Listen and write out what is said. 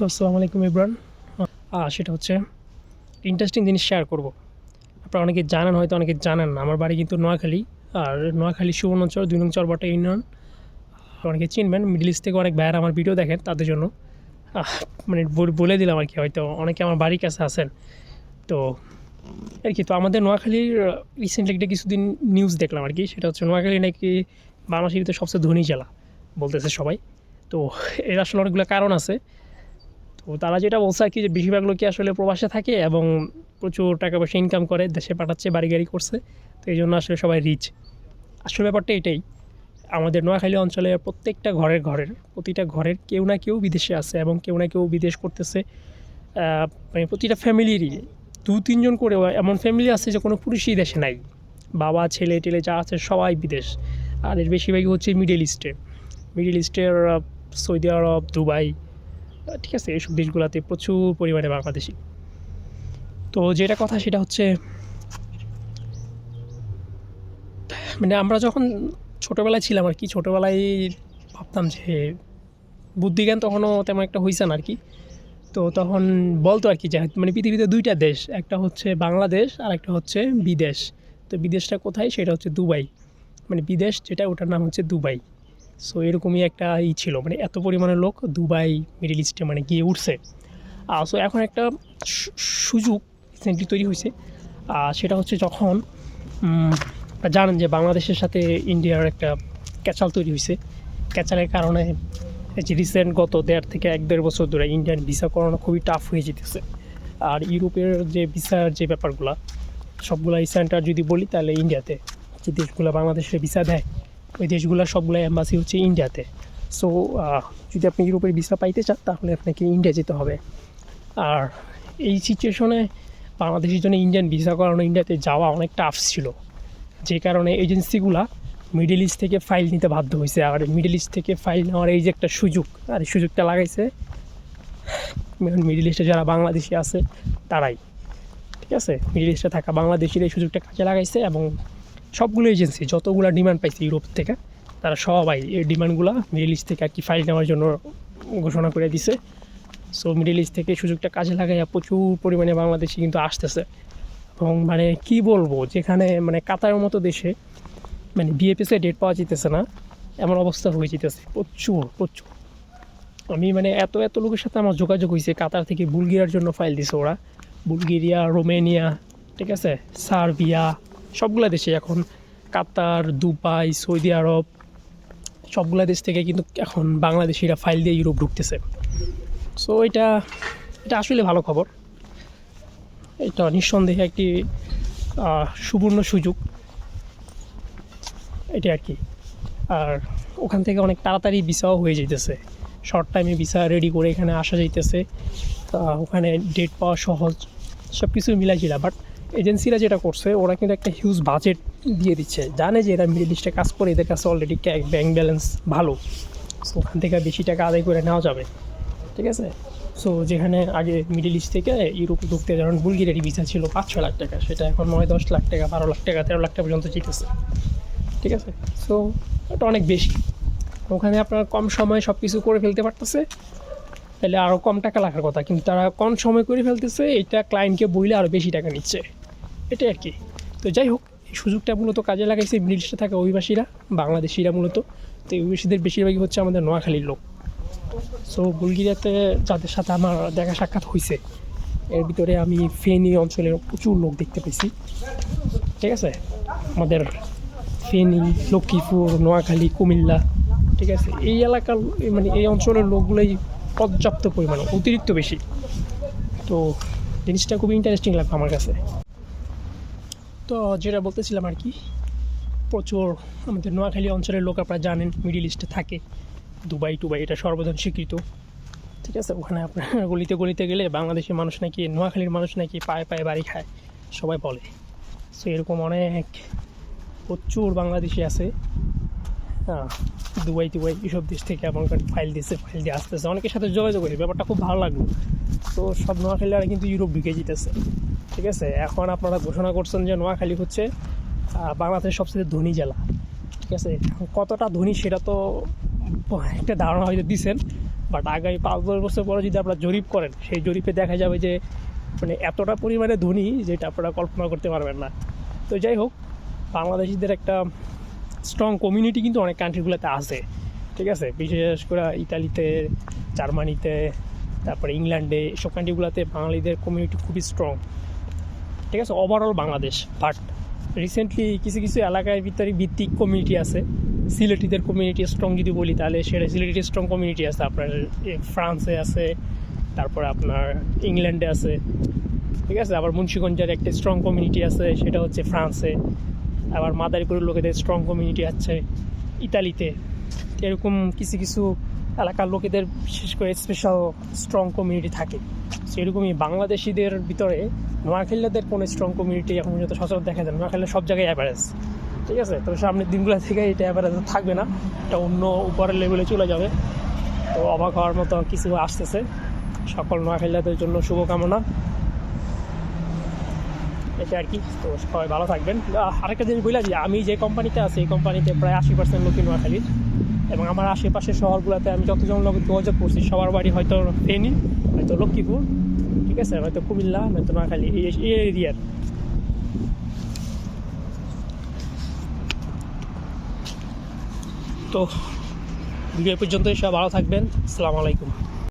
তো আসসালামু আলাইকুম ইব্রান সেটা হচ্ছে ইন্টারেস্টিং জিনিস শেয়ার করব। আপনারা অনেকে জানেন, হয়তো অনেকে জানেন না। আমার বাড়ি কিন্তু নোয়াখালী, আর নোয়াখালী সুবর্ণচর দুই নং চরবটা ইউনিয়ন। অনেকে চিনবেন মিডল ইস্ট থেকে অনেক ভাইয়ার আমার ভিডিও দেখেন তাদের জন্য। মানে বলে দিলাম আর কি, হয়তো অনেকে আমার বাড়ির কাছে আছেন। তো, আর কি, তো আমাদের নোয়াখালীর রিসেন্টলি একটা কিছুদিন নিউজ দেখলাম আর কি। সেটা হচ্ছে নোয়াখালী নাকি বাংলাদেশের ভিতরে সবচেয়ে ধনী জেলা বলতেছে সবাই। তো, এর আসলে অনেকগুলো কারণ আছে। তো তারা যেটা বলছে আর কি যে বেশিরভাগ লোকই আসলে প্রবাসে থাকে এবং প্রচুর টাকা পয়সা ইনকাম করে, দেশে পাঠাচ্ছে বাড়ি গাড়ি করছে, তো এই জন্য আসলে সবাই রিচ আসলে ব্যাপারটা এটাই, আমাদের নোয়াখালী অঞ্চলে প্রত্যেকটা ঘরের ঘরের, প্রতিটা ঘরের কেউ না কেউ বিদেশে আছে এবং কেউ না কেউ বিদেশ করতেছে মানে প্রতিটা ফ্যামিলিরই দু তিনজন করে এমন ফ্যামিলি আছে যে কোনো পুরুষই দেশে নাই। বাবা, ছেলে টেলে যা আছে সবাই বিদেশ, আর এর বেশিরভাগই হচ্ছে মিডল ইস্টে মিডল ইস্টের সৌদি আরব দুবাই ঠিক আছে, এইসব দেশগুলোতে প্রচুর পরিমাণে বাংলাদেশি। তো যেটা কথা সেটা হচ্ছে মানে আমরা যখন ছোটোবেলায় ছিলাম আর কি, ছোটোবেলায় ভাবতাম যে বুদ্ধিজ্ঞান তখনও তেমন একটা হয়েছে না আর কি। তো তখন বলতো আর কি যে মানে পৃথিবীতে দুইটা দেশ, একটা হচ্ছে বাংলাদেশ আর একটা হচ্ছে বিদেশ। তো বিদেশটা কোথায়? সেটা হচ্ছে দুবাই। মানে বিদেশ যেটা, ওটার নাম হচ্ছে দুবাই। সো এরকমই একটা ই ছিল। মানে এত পরিমাণে লোক দুবাই, মিডল ইস্টে মানে গিয়ে উঠছে। সো এখন একটা সুযোগ রিসেন্টলি তৈরি হয়েছে সেটা হচ্ছে যখন জানেন যে বাংলাদেশের সাথে ইন্ডিয়ার একটা ক্যাচাল তৈরি হয়েছে ক্যাচালের কারণে যে রিসেন্ট গত দেড় থেকে এক দেড় বছর ধরে ইন্ডিয়ান ভিসা করানো খুবই টাফ হয়ে যেতেছে। আর ইউরোপের যে ভিসার যে ব্যাপারগুলো সবগুলা এই সেন্টার যদি বলি, তাহলে ইন্ডিয়াতে যে দেশগুলো বাংলাদেশে ভিসা দেয় ওই দেশগুলো সবগুলো অ্যাম্বাসি হচ্ছে ইন্ডিয়াতে সো যদি আপনি ইউরোপের ভিসা পাইতে চান, তাহলে আপনাকে ইন্ডিয়া যেতে হবে। আর এই সিচুয়েশনে বাংলাদেশের জন্য ইন্ডিয়ান ভিসা করানো ইন্ডিয়াতে যাওয়া অনেক টাফ ছিল। যে কারণে এজেন্সিগুলা মিডল ইস্ট থেকে ফাইল নিতে বাধ্য হয়েছে আর মিডল ইস্ট থেকে ফাইল নেওয়ার এই যে একটা সুযোগ, আর এই সুযোগটা লাগাইছে মিডল ইস্টে যারা বাংলাদেশি আছে, তারাই। ঠিক আছে? মিডল ইস্টে থাকা বাংলাদেশির এই সুযোগটা কাজে লাগাইছে এবং সবগুলো এজেন্সি যতগুলো ডিমান্ড পাইছে ইউরোপ থেকে, তারা সবাই এই ডিমান্ডগুলো মিডল ইস্ট থেকে আর কি ফাইল নেওয়ার জন্য ঘোষণা করে দিছে। সো মিডল ইস্ট থেকে সুযোগটা কাজে লাগাইয়া প্রচুর পরিমাণে বাংলাদেশি কিন্তু আসতেছে। এবং মানে কি বলব, যেখানে মানে কাতারের মতো দেশে মানে বিএপিএসে ডেট পাওয়া যেতেছে না, এমন অবস্থা হয়ে যেতেছে। প্রচুর প্রচুর। আমি মানে এত এত লোকের সাথে আমার যোগাযোগ হয়েছে কাতার থেকে বুলগেরিয়ার জন্য ফাইল দিছে ওরা। বুলগেরিয়া রোমেনিয়া ঠিক আছে? সার্বিয়া সবগুলা দেশে এখন। কাতার দুবাই সৌদি আরব সবগুলা দেশ থেকে কিন্তু এখন বাংলাদেশিরা ফাইল দিয়ে ইউরোপ ঢুকতেছে। সো এটা এটা আসলে ভালো খবর। এটা নিঃসন্দেহে একটি সুবর্ণ সুযোগ। এটা আর কি। আর ওখান থেকে অনেক তাড়াতাড়ি ভিসাও হয়ে যেতেছে শর্ট টাইমে ভিসা রেডি করে এখানে আসা যাইতেছে। আহ, ওখানে ডেট পাওয়া সহজ। সব কিছু মিলাইছিল বাট এজেন্সিরা যেটা করছে, ওরা কিন্তু একটা হিউজ বাজেট দিয়ে দিচ্ছে। জানে যে এরা মিডল ইস্টে কাজ করে, এদের কাছে অলরেডি ব্যাংক ব্যালেন্স ভালো। সো ওখান থেকে বেশি টাকা আদায় করে নেওয়া যাবে। ঠিক আছে? সো যেখানে আগে মিডল ইস্ট থেকে ইউরোপ ঢুকতে, যেমন বুলগেরিয়ার ভিসা ছিল পাঁচ ছ লাখ টাকা, সেটা এখন নয় দশ লাখ টাকা, বারো লাখ টাকা, তেরো লাখ টাকা পর্যন্ত যেতেছে। ঠিক আছে? সো এটা অনেক বেশি। ওখানে আপনার কম সময়ে সব কিছু করে ফেলতে পারতেছে। তাহলে আরও কম টাকা লাগার কথা, কিন্তু তারা কম সময় করে ফেলতেছে, এটা ক্লায়েন্টকে বইলে আরও বেশি টাকা নিচ্ছে। এটাই আর কি। তো যাই হোক, এই সুযোগটা মূলত কাজে লাগাইছে মিডল ইস্টে থাকা অভিবাসীরা, বাংলাদেশিরা মূলত। তো এই অভিবাসীদের বেশিরভাগই হচ্ছে আমাদের নোয়াখালীর লোক। সো বুলগেরিয়াতে যাদের সাথে আমার দেখা সাক্ষাৎ হয়েছে এর ভিতরে আমি ফেনী অঞ্চলের প্রচুর লোক দেখতে পেয়েছি। ঠিক আছে? আমাদের ফেনী, লক্ষ্মীপুর, নোয়াখালী, কুমিল্লা, ঠিক আছে? এই এলাকার মানে এই অঞ্চলের লোকগুলোই পর্যাপ্ত পরিমাণে, অতিরিক্ত বেশি। তো জিনিসটা খুব ইন্টারেস্টিং লাগবে আমার কাছে। তো যেটা বলতেছিলাম আর কি, প্রচুর আমাদের নোয়াখালী অঞ্চলের লোক আপনারা জানেন মিডিল ইস্টে থাকে দুবাই টুবাই এটা সর্বজন স্বীকৃত। ঠিক আছে, ওখানে আপনার গলিতে গলিতে গেলে বাংলাদেশের মানুষ নাকি, নোয়াখালীর মানুষ নাকি পায়ে পায়ে বাড়ি খায়, সবাই বলে। সো এরকম অনেক প্রচুর বাংলাদেশি আছে। হ্যাঁ দুবাই টুবাই এইসব দেশ থেকে আমার ফাইল দিয়েছে ফাইল দিয়ে আসতেছে। অনেকের সাথে যোগাযোগ করি, ব্যাপারটা খুব ভালো লাগল। তো সব নোয়াখালীরা কিন্তু ইউরোপ ঢুকে যেতেছে। ঠিক আছে? এখন আপনারা ঘোষণা করছেন যে নোয়াখালী হচ্ছে বাংলাদেশের সবচেয়ে ধনী জেলা। ঠিক আছে? কতটা ধনী সেটা তো একটা ধারণা হয়তো দিচ্ছেন বাট আগামী পাঁচ, দশ বছর পরে যদি আপনারা জরিপ করেন, সেই জরিপে দেখা যাবে যে মানে এতটা পরিমাণে ধনী যেটা আপনারা কল্পনা করতে পারবেন না। তো যাই হোক, বাংলাদেশিদের একটা স্ট্রং কমিউনিটি কিন্তু অনেক কান্ট্রিগুলোতে আছে। ঠিক আছে? বিশেষ করে ইতালিতে, জার্মানিতে, তারপরে ইংল্যান্ডে, এসব কান্ট্রিগুলোতে বাঙালিদের কমিউনিটি খুবই স্ট্রং ঠিক আছে ওভারঅল বাংলাদেশ বাট রিসেন্টলি কিছু কিছু এলাকায় ভিতরে ভিত্তিক কমিউনিটি আছে, সিলেটিদের কমিউনিটি স্ট্রং যদি বলি তাহলে সেটা সিলেটির স্ট্রং কমিউনিটি আছে, আপনার ফ্রান্সে আছে, তারপরে আপনার ইংল্যান্ডে আছে, ঠিক আছে, আবার মুন্সিগঞ্জের একটা স্ট্রং কমিউনিটি আছে, সেটা হচ্ছে ফ্রান্সে আবার মাদারীপুরের লোকেদের স্ট্রং কমিউনিটি আছে, ইতালিতে, এরকম কিছু কিছু এলাকার লোকেদের বিশেষ করে স্পেশাল স্ট্রং কমিউনিটি থাকে। সেরকমই বাংলাদেশিদের ভিতরে নোয়াখালীদের কোনো স্ট্রং কমিউনিটি এখন পর্যন্ত সচরাচর দেখা যায়। নোয়াখালী সব জায়গায় অ্যাভারেজ ঠিক আছে? তবে সামনের দিনগুলো থেকে এটা অ্যাভারেজ থাকবে না। এটা অন্য উপরের লেভেলে চলে যাবে। তো অবাক হওয়ার মতো কিছু আসতেছে। সকল নোয়াখালীদের জন্য শুভকামনা। এটা আর কি। তো সবাই ভালো থাকবেন। আরেকটা জিনিস বললাম যে আমি যে কোম্পানিতে আছি, এই কোম্পানিতে প্রায় আশি পার্সেন্ট লোকই নোয়াখালীর। এবং আমার আশেপাশের শহরগুলোতে আমি যতজন লোক যোগাযোগ করছি, সবার বাড়ি হয়তো ফেনি, হয়তো লক্ষ্মীপুর, ঠিক আছে? হয়তো কুমিল্লা নয়তো নোয়াখালী, এই এরিয়ার। তো, ভিডিও পর্যন্ত সব ভালো থাকবেন। আসসালামু আলাইকুম।